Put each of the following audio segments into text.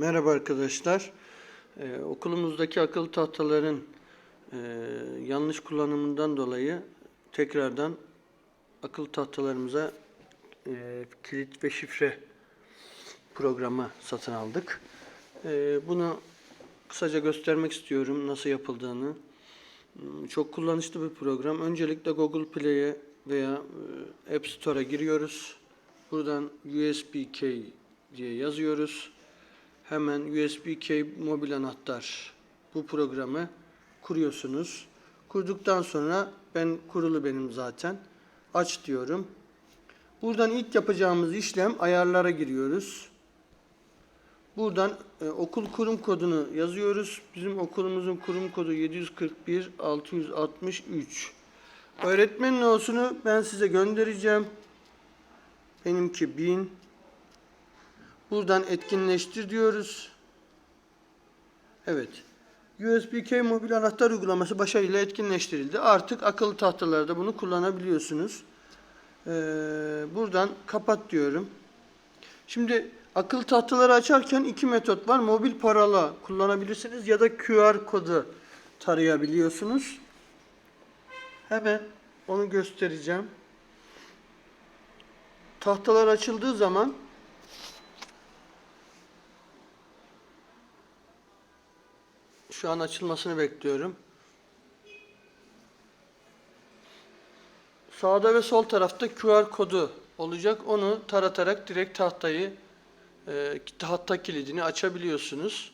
Merhaba arkadaşlar. Ee, okulumuzdaki akıl tahtaların e, yanlış kullanımından dolayı tekrardan akıl tahtalarımıza e, kilit ve şifre programı satın aldık. E, bunu kısaca göstermek istiyorum nasıl yapıldığını. Hmm, Çok kullanışlı bir program. Öncelikle Google Play'e veya e, App Store'a giriyoruz. Buradan USB key diye yazıyoruz. Hemen USB key mobil anahtar bu programı kuruyorsunuz. Kurduktan sonra ben kurulu benim zaten. Aç diyorum. Buradan ilk yapacağımız işlem ayarlara giriyoruz. Buradan e, okul kurum kodunu yazıyoruz. Bizim okulumuzun kurum kodu 741 663. Öğretmenin olsunu ben size göndereceğim. Benimki 1000. Buradan etkinleştir diyoruz. Evet. USB key mobil anahtar uygulaması başarıyla etkinleştirildi. Artık akıllı tahtalarda bunu kullanabiliyorsunuz. Ee, buradan kapat diyorum. Şimdi akıllı tahtaları açarken iki metot var. Mobil parola kullanabilirsiniz ya da QR kodu tarayabiliyorsunuz. Hemen onu göstereceğim. Tahtalar açıldığı zaman Şu an açılmasını bekliyorum. Sağda ve sol tarafta QR kodu olacak. Onu taratarak direkt tahtayı, e, tahta kilidini açabiliyorsunuz.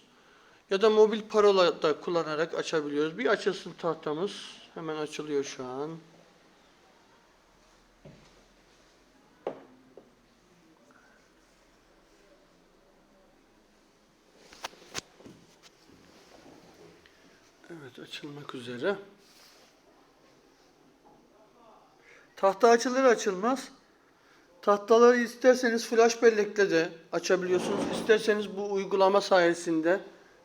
Ya da mobil parola da kullanarak açabiliyoruz. Bir açılsın tahtamız. Hemen açılıyor şu an. Evet açılmak üzere. Tahta açılır açılmaz. Tahtaları isterseniz flash bellekle de açabiliyorsunuz. İsterseniz bu uygulama sayesinde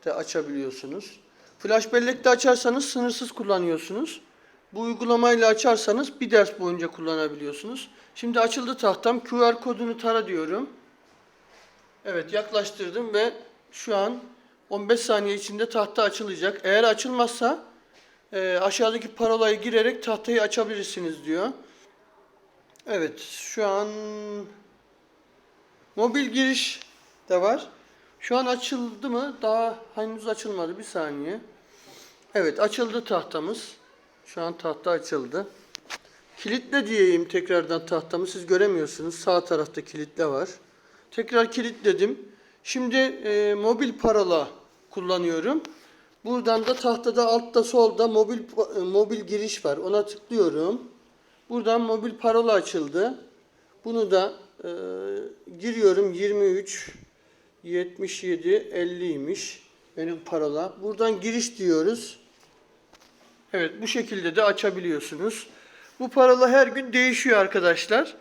de açabiliyorsunuz. Flash bellekle açarsanız sınırsız kullanıyorsunuz. Bu uygulamayla açarsanız bir ders boyunca kullanabiliyorsunuz. Şimdi açıldı tahtam. QR kodunu tara diyorum. Evet yaklaştırdım ve şu an 15 saniye içinde tahta açılacak. Eğer açılmazsa e, aşağıdaki parolayı girerek tahtayı açabilirsiniz diyor. Evet şu an mobil giriş de var. Şu an açıldı mı? Daha henüz açılmadı. Bir saniye. Evet açıldı tahtamız. Şu an tahta açıldı. Kilitle diyeyim tekrardan tahtamı. Siz göremiyorsunuz. Sağ tarafta kilitle var. Tekrar kilitledim. Şimdi e, mobil parola kullanıyorum. Buradan da tahtada altta solda mobil e, mobil giriş var. Ona tıklıyorum. Buradan mobil parola açıldı. Bunu da e, giriyorum 23 77 50'ymiş benim parola. Buradan giriş diyoruz. Evet bu şekilde de açabiliyorsunuz. Bu parola her gün değişiyor arkadaşlar.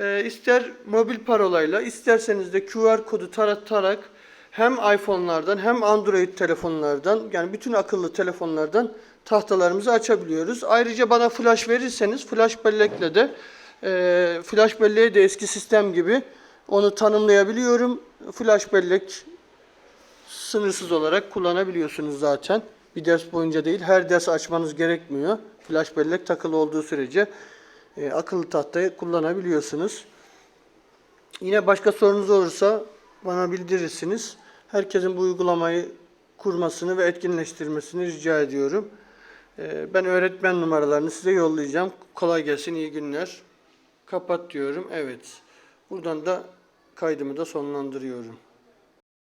Ee, ister mobil parolayla isterseniz de QR kodu taratarak hem iPhone'lardan hem Android telefonlardan yani bütün akıllı telefonlardan tahtalarımızı açabiliyoruz. Ayrıca bana flash verirseniz flash bellekle de e, flash belleği de eski sistem gibi onu tanımlayabiliyorum. Flash bellek sınırsız olarak kullanabiliyorsunuz zaten. Bir ders boyunca değil, her ders açmanız gerekmiyor. Flash bellek takılı olduğu sürece e, akıllı tahtayı kullanabiliyorsunuz. Yine başka sorunuz olursa bana bildirirsiniz. Herkesin bu uygulamayı kurmasını ve etkinleştirmesini rica ediyorum. E, ben öğretmen numaralarını size yollayacağım. Kolay gelsin, iyi günler. Kapat diyorum. Evet. Buradan da kaydımı da sonlandırıyorum.